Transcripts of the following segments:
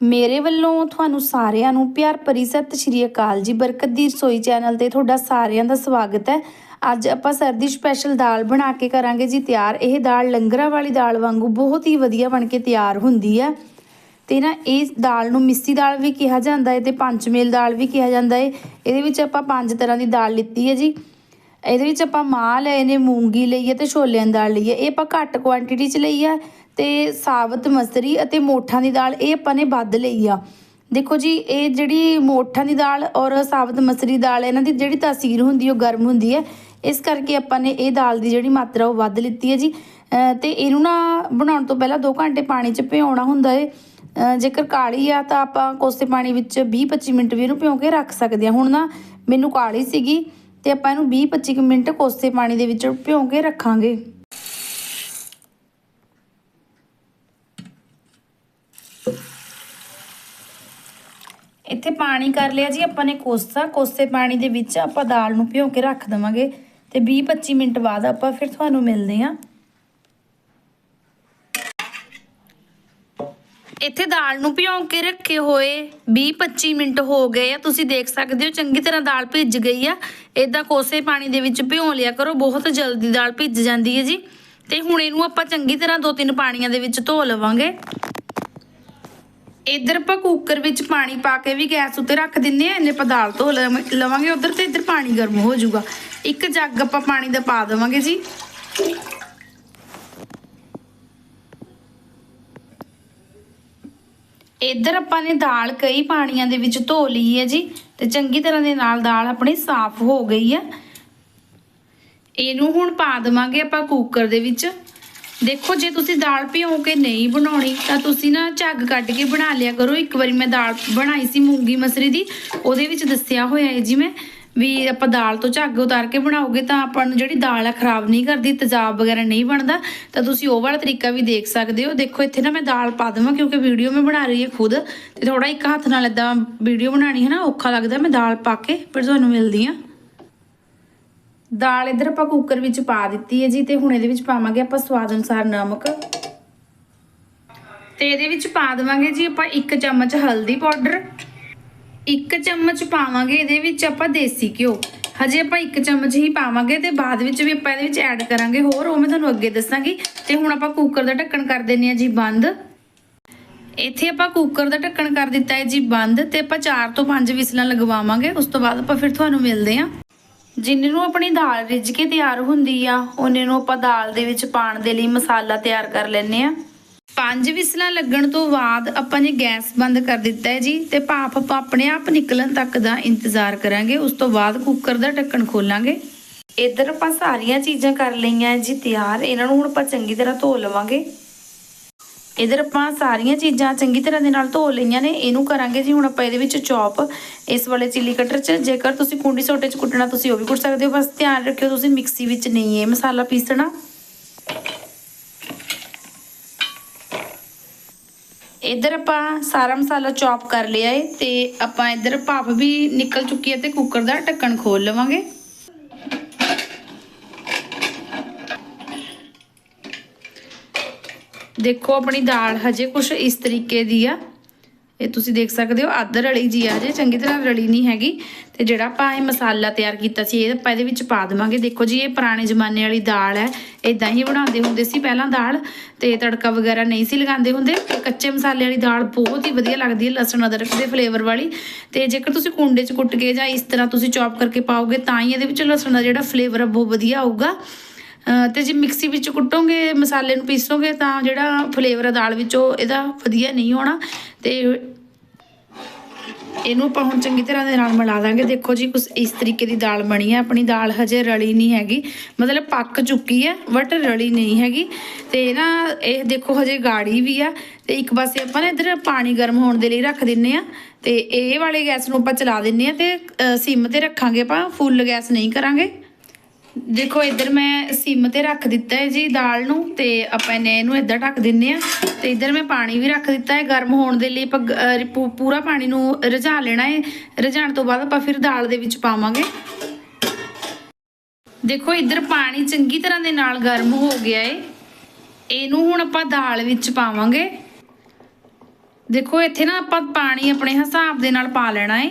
ਮੇਰੇ ਵੱਲੋਂ ਤੁਹਾਨੂੰ ਸਾਰਿਆਂ ਨੂੰ ਪਿਆਰ ਭਰੀ ਸਤਿ ਸ਼੍ਰੀ ਅਕਾਲ ਜੀ। ਬਰਕਤ ਦੀ ਰਸੋਈ ਚੈਨਲ ਤੇ ਤੁਹਾਡਾ ਸਾਰਿਆਂ ਦਾ ਸਵਾਗਤ ਹੈ। ਅੱਜ ਆਪਾਂ ਸਰਦੀ ਸਪੈਸ਼ਲ ਦਾਲ ਬਣਾ ਕੇ ਕਰਾਂਗੇ ਜੀ ਤਿਆਰ। ਇਹ ਦਾਲ ਲੰਗਰਾਂ ਵਾਲੀ ਦਾਲ ਵਾਂਗੂ ਬਹੁਤ ਹੀ ਵਧੀਆ ਬਣ ਕੇ ਤਿਆਰ ਹੁੰਦੀ ਹੈ। ਤੇ ਨਾ ਇਹ ਦਾਲ ਨੂੰ ਮਿੱਸੀ ਦਾਲ ਵੀ ਕਿਹਾ ਜਾਂਦਾ ਹੈ ਤੇ ਪੰਚਮੇਲ ਦਾਲ ਵੀ ਕਿਹਾ ਜਾਂਦਾ ਹੈ। ਇਹਦੇ ਵਿੱਚ ਆਪਾਂ ਪੰਜ ਤਰ੍ਹਾਂ ਦੀ ਦਾਲ ਲਿੱਤੀ ਹੈ ਜੀ। ਇਹਦੇ ਵਿੱਚ ਆਪਾਂ ਮਾਂ ਲਏ ਨੇ ਮੂੰਗੀ ਲਈ ਹੈ ਤੇ ਛੋਲਿਆਂ ਦੀ ਦਾਲ ਲਈ ਹੈ। ਇਹ ਆਪਾਂ ਘੱਟ ਕੁਆਂਟੀਟੀ 'ਚ ਲਈ ਆ ਤੇ ਸਾਬਤ ਮਸਰੀ ਅਤੇ ਮੋਠਾਂ ਦੀ ਦਾਲ ਇਹ ਆਪਾਂ ਨੇ ਵੱਧ ਲਈ ਆ। ਦੇਖੋ ਜੀ, ਇਹ ਜਿਹੜੀ ਮੋਠਾਂ ਦੀ ਦਾਲ ਔਰ ਸਾਬਤ ਮਸਰੀ ਦਾਲ ਇਹਨਾਂ ਦੀ ਜਿਹੜੀ ਤਾਸੀਰ ਹੁੰਦੀ ਉਹ ਗਰਮ ਹੁੰਦੀ ਹੈ। ਇਸ ਕਰਕੇ ਆਪਾਂ ਨੇ ਇਹ ਦਾਲ ਦੀ ਜਿਹੜੀ ਮਾਤਰਾ ਉਹ ਵੱਧ ਲਿੱਤੀ ਹੈ ਜੀ। ਅਹ ਤੇ ਇਹਨੂੰ ਨਾ ਬਣਾਉਣ ਤੋਂ ਪਹਿਲਾਂ 2 ਘੰਟੇ ਪਾਣੀ 'ਚ ਭਿਉਣਾ ਹੁੰਦਾ ਏ। ਜੇਕਰ ਕਾਲੀ ਆ ਤਾਂ ਆਪਾਂ ਕੋਸੇ ਪਾਣੀ ਵਿੱਚ 20-25 ਮਿੰਟ ਵੀ ਇਹਨੂੰ ਭਿਉਂ ਕੇ ਰੱਖ ਸਕਦੇ ਹਾਂ। ਹੁਣ ਨਾ ਮੈਨੂੰ ਕਾਲੀ ਸੀਗੀ ਤੇ ਆਪਾਂ ਇਹਨੂੰ 20-25 ਮਿੰਟ ਕੋਸੇ ਪਾਣੀ ਦੇ ਵਿੱਚ ਭਿਉਂ ਕੇ ਰੱਖਾਂਗੇ। ਇੱਥੇ ਪਾਣੀ ਕਰ ਲਿਆ ਜੀ, ਆਪਾਂ ਨੇ ਕੋਸਾ। ਕੋਸੇ ਪਾਣੀ ਦੇ ਵਿੱਚ ਆਪਾਂ ਦਾਲ ਨੂੰ ਭਿਉਂ ਕੇ ਰੱਖ ਦਵਾਂਗੇ ਤੇ 20-25 ਮਿੰਟ ਬਾਅਦ ਆਪਾਂ ਫਿਰ ਤੁਹਾਨੂੰ ਮਿਲਦੇ ਹਾਂ। ਇੱਥੇ ਦਾਲ ਨੂੰ ਭਿਉਂ ਕੇ ਰੱਖੇ ਹੋਏ 20-25 ਮਿੰਟ ਹੋ ਗਏ ਆ। ਤੁਸੀਂ ਦੇਖ ਸਕਦੇ ਹੋ, ਚੰਗੀ ਤਰ੍ਹਾਂ ਦਾਲ ਭਿੱਜ ਗਈ ਆ। ਇਦਾਂ ਕੋਸੇ ਪਾਣੀ ਦੇ ਵਿੱਚ ਭਿਉਂ ਲਿਆ ਕਰੋ, ਬਹੁਤ ਜਲਦੀ ਦਾਲ ਭਿੱਜ ਜਾਂਦੀ ਹੈ ਜੀ। ਤੇ ਹੁਣ ਇਹਨੂੰ ਆਪਾਂ ਚੰਗੀ ਤਰ੍ਹਾਂ ਦੋ ਤਿੰਨ ਪਾਣੀਆਂ ਦੇ ਵਿੱਚ ਧੋ ਲਵਾਂਗੇ। ਇੱਧਰ ਆਪਾਂ ਕੁੱਕਰ ਵਿੱਚ ਪਾਣੀ ਪਾ ਕੇ ਵੀ ਗੈਸ ਉੱਤੇ ਰੱਖ ਦਿੰਨੇ ਆ, ਇਹਨੇ ਆਪਾਂ ਦਾਲ ਧੋ ਲਵਾਂ- ਲਵਾਂਗੇ ਉਧਰ ਤੇ ਇੱਧਰ ਪਾਣੀ ਗਰਮ ਹੋ ਜਾਊਗਾ। ਇੱਕ ਜੱਗ ਆਪਾਂ ਪਾਣੀ ਦਾ ਪਾ ਦੇਵਾਂਗੇ ਜੀ। ਇੱਧਰ ਆਪਾਂ ਨੇ ਦਾਲ ਕਈ ਪਾਣੀਆਂ ਦੇ ਵਿੱਚ ਧੋ ਲਈ ਹੈ ਜੀ ਤੇ ਚੰਗੀ ਤਰ੍ਹਾਂ ਦੇ ਨਾਲ ਦਾਲ ਆਪਣੀ ਸਾਫ਼ ਹੋ ਗਈ ਹੈ। ਇਹਨੂੰ ਹੁਣ ਪਾ ਦੇਵਾਂਗੇ ਆਪਾਂ ਕੁੱਕਰ ਦੇ ਵਿੱਚ। ਦੇਖੋ ਜੇ ਤੁਸੀਂ ਦਾਲ ਭਿਉਂ ਕੇ ਨਹੀਂ ਬਣਾਉਣੀ ਤਾਂ ਤੁਸੀਂ ਨਾ ਝੱਗ ਕੱਢ ਕੇ ਬਣਾ ਲਿਆ ਕਰੋ। ਇੱਕ ਵਾਰੀ ਮੈਂ ਦਾਲ ਬਣਾਈ ਸੀ ਮੂੰਗੀ ਮਸਰੀ ਦੀ, ਉਹਦੇ ਵਿੱਚ ਦੱਸਿਆ ਹੋਇਆ ਹੈ ਜੀ ਮੈਂ। ਵੀ ਆਪਾਂ ਦਾਲ ਤੋਂ ਝੱਗ ਉਤਾਰ ਕੇ ਬਣਾਓਗੇ ਤਾਂ ਆਪਾਂ ਨੂੰ ਜਿਹੜੀ ਦਾਲ ਆ ਖਰਾਬ ਨਹੀਂ ਕਰਦੀ, ਤੇਜ਼ਾਬ ਵਗੈਰਾ ਨਹੀਂ ਬਣਦਾ, ਤਾਂ ਤੁਸੀਂ ਉਹ ਵਾਲਾ ਤਰੀਕਾ ਵੀ ਦੇਖ ਸਕਦੇ ਹੋ। ਦੇਖੋ, ਇੱਥੇ ਨਾ ਮੈਂ ਦਾਲ ਪਾ ਦੇਵਾਂ ਕਿਉਂਕਿ ਵੀਡੀਓ ਮੈਂ ਬਣਾ ਰਹੀ ਹਾਂ ਖੁਦ ਤੇ ਥੋੜਾ ਇੱਕ ਹੱਥ ਨਾਲ ਇਦਾਂ ਵੀਡੀਓ ਬਣਾਣੀ ਹੈ ਨਾ, ਔਖਾ ਲੱਗਦਾ ਮੈਂ ਦਾਲ ਪਾ ਕੇ, ਫਿਰ ਤੁਹਾਨੂੰ ਮਿਲਦੀ ਆ ਦਾਲ ਇਧਰ ਆਪਾਂ ਕੁੱਕਰ ਵਿੱਚ ਪਾ ਦਿੱਤੀ ਹੈ ਜੀ ਤੇ ਹੁਣ ਇਹਦੇ ਵਿੱਚ ਪਾਵਾਂਗੇ ਆਪਾਂ ਸਵਾਦ ਅਨੁਸਾਰ ਨਮਕ। ਤੇ ਇਹਦੇ ਵਿੱਚ ਪਾ ਦੇਵਾਂਗੇ ਜੀ ਆਪਾਂ 1 ਚਮਚ ਹਲਦੀ ਪਾਊਡਰ। 1 ਚਮਚ ਪਾਵਾਂਗੇ, ਇਹਦੇ ਵਿੱਚ ਆਪਾਂ ਦੇਸੀ ਘਿਓ। ਹਜੇ ਆਪਾਂ ਇੱਕ ਚਮਚ ਹੀ ਪਾਵਾਂਗੇ ਤੇ ਬਾਅਦ ਵਿੱਚ ਵੀ ਆਪਾਂ ਇਹਦੇ ਵਿੱਚ ਐਡ ਕਰਾਂਗੇ ਹੋਰ, ਉਹ ਮੈਂ ਤੁਹਾਨੂੰ ਅੱਗੇ ਦੱਸਾਂਗੀ। ਤੇ ਹੁਣ ਆਪਾਂ ਕੁੱਕਰ ਦਾ ਢੱਕਣ ਕਰ ਦਿੰਨੇ ਆ ਜੀ ਬੰਦ। ਇੱਥੇ ਆਪਾਂ ਕੁੱਕਰ ਦਾ ਢੱਕਣ ਕਰ ਦਿੱਤਾ ਹੈ ਜੀ ਬੰਦ ਤੇ ਆਪਾਂ 4 ਤੋਂ 5 ਵਿਸਲਾਂ ਲਗਵਾਵਾਂਗੇ। ਉਸ ਤੋਂ ਬਾਅਦ ਆਪਾਂ ਫਿਰ ਤੁਹਾਨੂੰ ਮਿਲਦੇ ਹਾਂ। ਜਿੰਨੇ ਨੂੰ ਆਪਣੀ ਦਾਲ ਰਿੱਝ ਕੇ ਤਿਆਰ ਹੁੰਦੀ ਆ, ਉਹਨੇ ਨੂੰ ਆਪਾਂ ਦਾਲ ਦੇ ਵਿੱਚ ਪਾਣ ਦੇ ਲਈ ਮਸਾਲਾ ਤਿਆਰ ਕਰ ਲੈਨੇ ਆ ਪੰਜ ਵਿਸਲਾਂ ਲੱਗਣ ਤੋਂ ਬਾਅਦ ਆਪਾਂ ਨੇ ਗੈਸ ਬੰਦ ਕਰ ਦਿੱਤਾ ਹੈ ਜੀ ਤੇ ਭਾਫ ਆਪਾਂ ਆਪਣੇ ਆਪ ਨਿਕਲਣ ਤੱਕ ਦਾ ਇੰਤਜ਼ਾਰ ਕਰਾਂਗੇ, ਉਸ ਤੋਂ ਬਾਅਦ ਕੁੱਕਰ ਦਾ ਢੱਕਣ ਖੋਲਾਂਗੇ। ਇੱਧਰ ਆਪਾਂ ਸਾਰੀਆਂ ਚੀਜ਼ਾਂ ਕਰ ਲਈਆਂ ਜੀ, ਤਿਆਰ। ਇਹਨਾਂ ਨੂੰ ਹੁਣ ਆਪਾਂ ਚੰਗੀ ਤਰ੍ਹਾਂ ਧੋ ਲਵਾਂਗੇ। ਇਧਰ ਆਪਾਂ ਸਾਰੀਆਂ ਚੀਜ਼ਾਂ ਚੰਗੀ ਤਰ੍ਹਾਂ ਦੇ ਨਾਲ ਧੋ ਲਈਆਂ ਨੇ। ਇਹਨੂੰ ਕਰਾਂਗੇ ਜੀ ਹੁਣ ਆਪਾਂ ਇਹਦੇ ਵਿੱਚ ਚੌਪ। ਇਸ ਵਾਲੇ ਚਿੱਲੀ ਕਟਰ 'ਚ, ਜੇਕਰ ਤੁਸੀਂ ਕੁੰਡੀ ਸੋਟੇ 'ਚ ਕੁੱਟਣਾ, ਤੁਸੀਂ ਉਹ ਵੀ ਕੁੱਟ ਸਕਦੇ ਹੋ। ਬਸ ਧਿਆਨ ਰੱਖਿਓ, ਤੁਸੀਂ ਮਿਕਸੀ ਵਿੱਚ ਨਹੀਂ ਇਹ ਮਸਾਲਾ ਪੀਸਣਾ। ਇੱਧਰ ਆਪਾਂ ਸਾਰਾ ਮਸਾਲਾ ਚੌਪ ਕਰ ਲਿਆ ਏ ਤੇ ਆਪਾਂ ਇੱਧਰ ਭਾਫ ਵੀ ਨਿਕਲ ਚੁੱਕੀ ਹੈ ਤੇ ਕੁੱਕਰ ਦਾ ਢੱਕਣ ਖੋਲ ਲਵਾਂਗੇ। ਦੇਖੋ ਆਪਣੀ ਦਾਲ ਹਜੇ ਕੁਛ ਇਸ ਤਰੀਕੇ ਦੀ ਆ। ਇਹ ਤੁਸੀਂ ਦੇਖ ਸਕਦੇ ਹੋ ਅੱਧ ਰਲੀ ਜੀ ਆ ਜੇ, ਚੰਗੀ ਤਰ੍ਹਾਂ ਰਲੀ ਨਹੀਂ ਹੈਗੀ। ਤੇ ਜਿਹੜਾ ਆਪਾਂ ਇਹ ਮਸਾਲਾ ਤਿਆਰ ਕੀਤਾ ਸੀ, ਇਹ ਆਪਾਂ ਇਹਦੇ ਵਿੱਚ ਪਾ ਦੇਵਾਂਗੇ। ਦੇਖੋ ਜੀ, ਇਹ ਪੁਰਾਣੇ ਜ਼ਮਾਨੇ ਵਾਲੀ ਦਾਲ ਹੈ। ਇਦਾਂ ਹੀ ਬਣਾਉਂਦੇ ਹੁੰਦੇ ਸੀ ਪਹਿਲਾਂ ਦਾਲ ਤੇ ਤੜਕਾ ਵਗੈਰਾ ਨਹੀਂ ਸੀ ਲਗਾਉਂਦੇ ਹੁੰਦੇ। ਕੱਚੇ ਮਸਾਲੇ ਵਾਲੀ ਦਾਲ ਬਹੁਤ ਹੀ ਵਧੀਆ ਲੱਗਦੀ ਹੈ, ਲਸਣ, ਅਦਰਕ ਦੇ ਫਲੇਵਰ ਵਾਲੀ। ਤੇ ਜੇਕਰ ਤੁਸੀਂ ਕੁੰਡੇ 'ਚ ਕੁੱਟ ਕੇ ਜਾਂ ਇਸ ਤਰ੍ਹਾਂ ਤੁਸੀਂ ਚੌਪ ਕਰਕੇ ਪਾਓਗੇ, ਤਾਂ ਹੀ ਇਹਦੇ ਵਿੱਚ ਲਸਣ ਦਾ ਜਿਹੜਾ ਫਲੇਵਰ ਆ ਬਹੁਤ ਵਧੀਆ ਆਊਗਾ। ਤੇ ਜੇ ਮਿਕਸੀ ਵਿੱਚ ਕੁੱਟੋਗੇ ਮਸਾਲੇ ਨੂੰ ਪੀਸੋਗੇ ਤਾਂ ਜਿਹੜਾ ਫਲੇਵਰ ਆ ਦਾਲ ਵਿੱਚ ਉਹ ਇਹਦਾ ਵਧੀਆ ਨਹੀਂ ਹੋਣਾ ਤੇ ਇਹਨੂੰ ਆਪਾਂ ਹੁਣ ਚੰਗੀ ਤਰ੍ਹਾਂ ਦੇ ਨਾਲ ਮਿਲਾ ਦਾਂਗੇ। ਦੇਖੋ ਜੀ ਕੁਝ ਇਸ ਤਰੀਕੇ ਦੀ ਦਾਲ ਬਣੀ ਹੈ। ਆਪਣੀ ਦਾਲ ਹਜੇ ਰਲੀ ਨਹੀਂ ਹੈਗੀ। ਮਤਲਬ ਪੱਕ ਚੁੱਕੀ ਹੈ ਬਟ ਰਲੀ ਨਹੀਂ ਹੈਗੀ। ਤੇ ਨਾ ਇਹ ਦੇਖੋ ਹਜੇ ਗਾੜੀ ਵੀ ਆ। ਤੇ ਇੱਕ ਪਾਸੇ ਆਪਾਂ ਨਾ ਇਧਰ ਪਾਣੀ ਗਰਮ ਹੋਣ ਦੇ ਲਈ ਰੱਖ ਦਿੰਨੇ ਆ। ਤੇ ਇਹ ਵਾਲੇ ਗੈਸ ਨੂੰ ਆਪਾਂ ਚਲਾ ਦਿੰਨੇ ਆ ਤੇ ਅ, ਸਿਮ ਤੇ ਰੱਖਾਂਗੇ ਆਪਾਂ ਫੁੱਲ ਗੈਸ ਨਹੀਂ ਕਰਾਂਗੇ। ਦੇਖੋ, ਇੱਧਰ ਮੈਂ ਸਿਮ ਤੇ ਰੱਖ ਦਿੱਤਾ ਹੈ ਜੀ ਦਾਲ ਨੂੰ ਤੇ ਆਪਾਂ ਇਹਨੇ ਇਹਨੂੰ ਇੱਧਰ ਢੱਕ ਦਿੰਨੇ ਆ ਤੇ ਇੱਧਰ ਮੈਂ ਪਾਣੀ ਵੀ ਰੱਖ ਦਿੱਤਾ ਹੈ। ਗਰਮ ਹੋਣ ਦੇ ਲਈ ਆਪਾਂ ਪੂਰਾ ਪਾਣੀ ਨੂੰ ਰਝਾ ਲੈਣਾ ਹੈ। ਰਝਾਣ ਤੋਂ ਬਾਅਦ ਆਪਾਂ ਫਿਰ ਦਾਲ ਦੇ ਵਿੱਚ ਪਾਵਾਂਗੇ। ਦੇਖੋ, ਇੱਧਰ ਪਾਣੀ ਚੰਗੀ ਤਰ੍ਹਾਂ ਦੇ ਨਾਲ ਗਰਮ ਹੋ ਗਿਆ ਏ ਇਹਨੂੰ ਹੁਣ ਆਪਾਂ ਦਾਲ ਵਿੱਚ ਪਾਵਾਂਗੇ। ਦੇਖੋ, ਇੱਥੇ ਨਾ ਆਪਾਂ ਪਾਣੀ ਆਪਣੇ ਹਿਸਾਬ ਦੇ ਨਾਲ ਪਾ ਲੈਣਾ ਹੈ।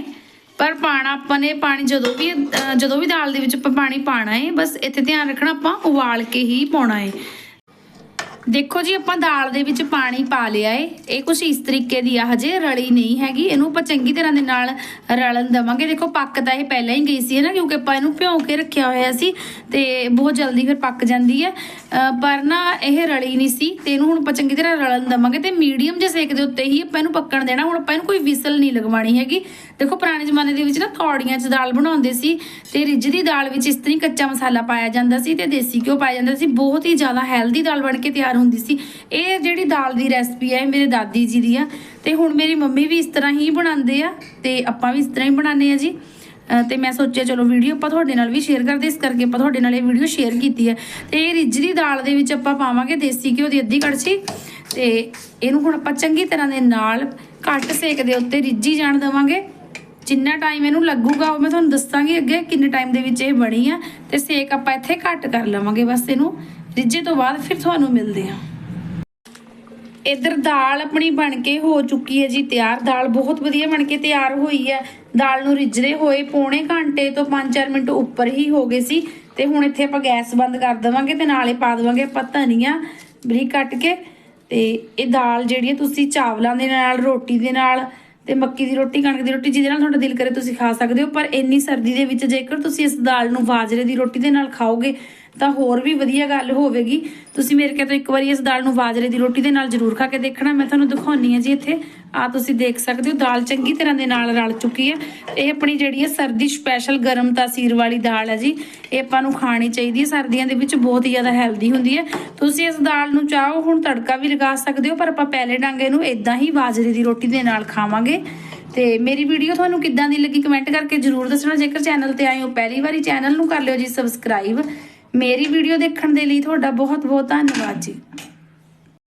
ਪਰ ਪਾਣਾ ਆਪਾਂ ਨੇ ਪਾਣੀ ਜਦੋਂ ਵੀ ਜਦੋਂ ਵੀ ਦਾਲ ਦੇ ਵਿੱਚ ਆਪਾਂ ਪਾਣੀ ਪਾਣਾ ਹੈ ਬਸ ਇੱਥੇ ਧਿਆਨ ਰੱਖਣਾ ਆਪਾਂ ਉਬਾਲ ਕੇ ਹੀ ਪਾਉਣਾ ਹੈ ਦੇਖੋ ਜੀ, ਆਪਾਂ ਦਾਲ ਦੇ ਵਿੱਚ ਪਾਣੀ ਪਾ ਲਿਆ ਏ। ਇਹ ਕੁਛ ਇਸ ਤਰੀਕੇ ਦੀ ਆ, ਹਜੇ ਰਲੀ ਨਹੀਂ ਹੈਗੀ। ਇਹਨੂੰ ਆਪਾਂ ਚੰਗੀ ਤਰ੍ਹਾਂ ਦੇ ਨਾਲ ਰਲਣ ਦਵਾਂਗੇ। ਦੇਖੋ, ਪੱਕ ਤਾਂ ਇਹ ਪਹਿਲਾਂ ਹੀ ਗਈ ਸੀ ਨਾ? ਕਿਉਂਕਿ ਆਪਾਂ ਇਹਨੂੰ ਭਿਉਂ ਕੇ ਰੱਖਿਆ ਹੋਇਆ ਸੀ ਤੇ ਬਹੁਤ ਜਲਦੀ ਫਿਰ ਪੱਕ ਜਾਂਦੀ ਹੈ ਪਰ ਨਾ, ਇਹ ਰਲੀ ਨਹੀਂ ਸੀ ਤੇ ਇਹਨੂੰ ਹੁਣ ਆਪਾਂ ਚੰਗੀ ਤਰ੍ਹਾਂ ਰਲਣ ਦਵਾਂਗੇ ਤੇ ਮੀਡੀਅਮ ਜਿਹੇ ਸੇਕ ਦੇ ਉੱਤੇ ਹੀ ਆਪਾਂ ਇਹਨੂੰ ਪੱਕਣ ਦੇਣਾ। ਹੁਣ ਆਪਾਂ ਇਹਨੂੰ ਕੋਈ ਵਿਸਲ ਨਹੀਂ ਲਗਵਾਣੀ ਹੈਗੀ। ਦੇਖੋ, ਪੁਰਾਣੇ ਜ਼ਮਾਨੇ ਦੇ ਵਿੱਚ ਨਾ ਕੌੜੀਆਂ 'ਚ ਦਾਲ ਬਣਾਉਂਦੇ ਸੀ ਤੇ ਰਿੱਝਦੀ ਦਾਲ ਵਿੱਚ ਇਸ ਤਰ੍ਹਾਂ ਹੀ ਕੱਚਾ ਮਸਾਲਾ ਪਾਇਆ ਜਾਂਦਾ ਸੀ ਤੇ ਦੇਸੀ ਘਿਓ ਪਾਇਆ ਜਾਂਦਾ ਸੀ। ਬਹੁਤ ਹੀ ਜ਼ਿਆਦਾ ਹੈਲਦੀ ਦਾਲ ਬਣ ਕੇ ਤਿਆਰ ਹੁੰਦੀ ਸੀ। ਇਹ ਜਿਹੜੀ ਦਾਲ ਦੀ ਰੈਸਪੀ ਹੈ ਮੇਰੇ ਦਾਦੀ ਜੀ ਦੀ ਆ। ਤੇ ਹੁਣ ਮੇਰੀ ਮੰਮੀ ਵੀ ਇਸ ਤਰ੍ਹਾਂ ਹੀ ਬਣਾਉਂਦੇ ਆ ਤੇ ਆਪਾਂ ਵੀ ਇਸ ਤਰ੍ਹਾਂ ਹੀ ਬਣਾਉਂਦੇ ਆ ਜੀ। ਅਹ ਤੇ ਮੈਂ ਸੋਚਿਆ, ਚਲੋ ਵੀਡੀਓ ਆਪਾਂ ਤੁਹਾਡੇ ਨਾਲ ਵੀ ਸ਼ੇਅਰ ਕਰਦੇ, ਇਸ ਕਰਕੇ ਆਪਾਂ ਤੁਹਾਡੇ ਨਾਲ ਇਹ ਵੀਡੀਓ ਸ਼ੇਅਰ ਕੀਤੀ ਹੈ ਤੇ ਇਹ ਰਿੱਝ ਦੀ ਦਾਲ ਦੇ ਵਿੱਚ ਆਪਾਂ ਪਾਵਾਂਗੇ ਦੇਸੀ ਘਿਓ ਦੀ ਅੱਧੀ ਕੜਛੀ ਤੇ ਇਹਨੂੰ ਹੁਣ ਆਪਾਂ ਚੰਗੀ ਤਰ੍ਹਾਂ ਦੇ ਨਾਲ ਘੱਟ ਸੇਕ ਦੇ ਉੱਤੇ ਰਿੱਝੀ ਜਾਣ ਦੇਵਾਂਗੇ। ਜਿੰਨਾ ਟਾਈਮ ਇਹਨੂੰ ਲੱਗੂਗਾ, ਉਹ ਮੈਂ ਤੁਹਾਨੂੰ ਦੱਸਾਂਗੀ ਅੱਗੇ ਕਿੰਨੇ ਟਾਈਮ ਦੇ ਵਿੱਚ ਇਹ ਬਣੀ ਆ ਤੇ ਸੇਕ ਆਪਾਂ ਇੱਥੇ ਘੱਟ ਕਰ ਲਵਾਂਗੇ। ਬਸ ਇਹਨੂੰ ਰਿੱਝੇ ਤੋਂ ਬਾਅਦ ਫਿਰ ਤੁਹਾਨੂੰ ਮਿਲਦੇ ਆ। ਇਧਰ ਦਾਲ ਆਪਣੀ ਬਣ ਕੇ ਹੋ ਚੁੱਕੀ ਹੈ ਜੀ, ਤਿਆਰ। ਦਾਲ ਬਹੁਤ ਵਧੀਆ ਬਣ ਕੇ ਤਿਆਰ ਹੋਈ ਹੈ। ਦਾਲ ਨੂੰ ਰਿੱਝਦੇ ਹੋਏ ਪੌਣੇ ਘੰਟੇ ਤੋਂ 5-4 ਮਿੰਟ ਉੱਪਰ ਹੀ ਹੋ ਗਏ ਸੀ ਤੇ ਹੁਣ ਇੱਥੇ ਆਪਾਂ ਗੈਸ ਬੰਦ ਕਰ ਦੇਵਾਂਗੇ ਤੇ ਨਾਲੇ ਪਾ ਦੇਵਾਂਗੇ ਆਪਾਂ ਧਨੀਆ ਬਰੀਕ ਕੱਟ ਕੇ ਤੇ ਇਹ ਦਾਲ ਜਿਹੜੀ ਹੈ ਤੁਸੀਂ ਚਾਵਲਾਂ ਦੇ ਨਾਲ, ਰੋਟੀ ਦੇ ਨਾਲ ਤੇ ਮੱਕੀ ਦੀ ਰੋਟੀ, ਕਣਕ ਦੀ ਰੋਟੀ ਜਿਹਦੇ ਨਾਲ ਤੁਹਾਡਾ ਦਿਲ ਕਰੇ ਤੁਸੀਂ ਖਾ ਸਕਦੇ ਹੋ, ਪਰ ਇੰਨੀ ਸਰਦੀ ਦੇ ਵਿੱਚ ਜੇਕਰ ਤੁਸੀਂ ਇਸ ਦਾਲ ਨੂੰ ਬਾਜਰੇ ਦੀ ਰੋਟੀ ਦੇ ਨਾਲ ਖਾਓਗੇ, ਤਾਂ ਹੋਰ ਵੀ ਵਧੀਆ ਗੱਲ ਹੋਵੇਗੀ। ਤੁਸੀਂ ਮੇਰੇ ਕੋਲ ਤੋਂ ਇੱਕ ਵਾਰੀ ਇਸ ਦਾਲ ਨੂੰ ਬਾਜਰੇ ਦੀ ਰੋਟੀ ਦੇ ਨਾਲ ਜ਼ਰੂਰ ਖਾ ਕੇ ਦੇਖਣਾ। ਮੈਂ ਤੁਹਾਨੂੰ ਦਿਖਾਉਣੀ ਹੈ ਜੀ ਇੱਥੇ ਆ ਤੁਸੀਂ ਦੇਖ ਸਕਦੇ ਹੋ, ਦਾਲ ਚੰਗੀ ਤਰ੍ਹਾਂ ਦੇ ਨਾਲ ਰਲ ਚੁੱਕੀ ਹੈ। ਇਹ ਆਪਣੀ ਜਿਹੜੀ ਹੈ ਸਰਦੀ ਸਪੈਸ਼ਲ ਗਰਮ ਤਾਸੀਰ ਵਾਲੀ ਦਾਲ ਹੈ ਜੀ। ਇਹ ਆਪਾਂ ਨੂੰ ਖਾਣੀ ਚਾਹੀਦੀ ਹੈ, ਸਰਦੀਆਂ ਦੇ ਵਿੱਚ ਬਹੁਤ ਹੀ ਜ਼ਿਆਦਾ ਹੈਲਦੀ ਹੁੰਦੀ ਹੈ। ਤੁਸੀਂ ਇਸ ਦਾਲ ਨੂੰ ਚਾਹੋ, ਹੁਣ ਤੜਕਾ ਵੀ ਲਗਾ ਸਕਦੇ ਹੋ, ਪਰ ਆਪਾਂ ਪਹਿਲੇ ਡਾਂਗੇ ਨੂੰ ਇਦਾਂ ਹੀ ਬਾਜਰੇ ਦੀ ਰੋਟੀ ਦੇ ਨਾਲ ਖਾਵਾਂਗੇ। ਤੇ ਮੇਰੀ ਵੀਡੀਓ ਤੁਹਾਨੂੰ ਕਿੱਦਾਂ ਦੀ ਲੱਗੀ ਕਮੈਂਟ ਕਰਕੇ ਜਰੂਰ ਦੱਸਣਾ। ਜੇਕਰ ਚੈਨਲ ਤੇ ਆਏ ਹੋ, ਪਹਿਲੀ ਵਾਰੀ ਚੈਨਲ ਨੂੰ ਕਰ ਲਿਓ ਜੀ ਸਬਸਕ੍ਰਾਈਬ ਮੇਰੀ ਵੀਡੀਓ ਦੇਖਣ ਦੇ ਲਈ ਤੁਹਾਡਾ ਬਹੁਤ ਬਹੁਤ ਧੰਨਵਾਦ ਜੀ।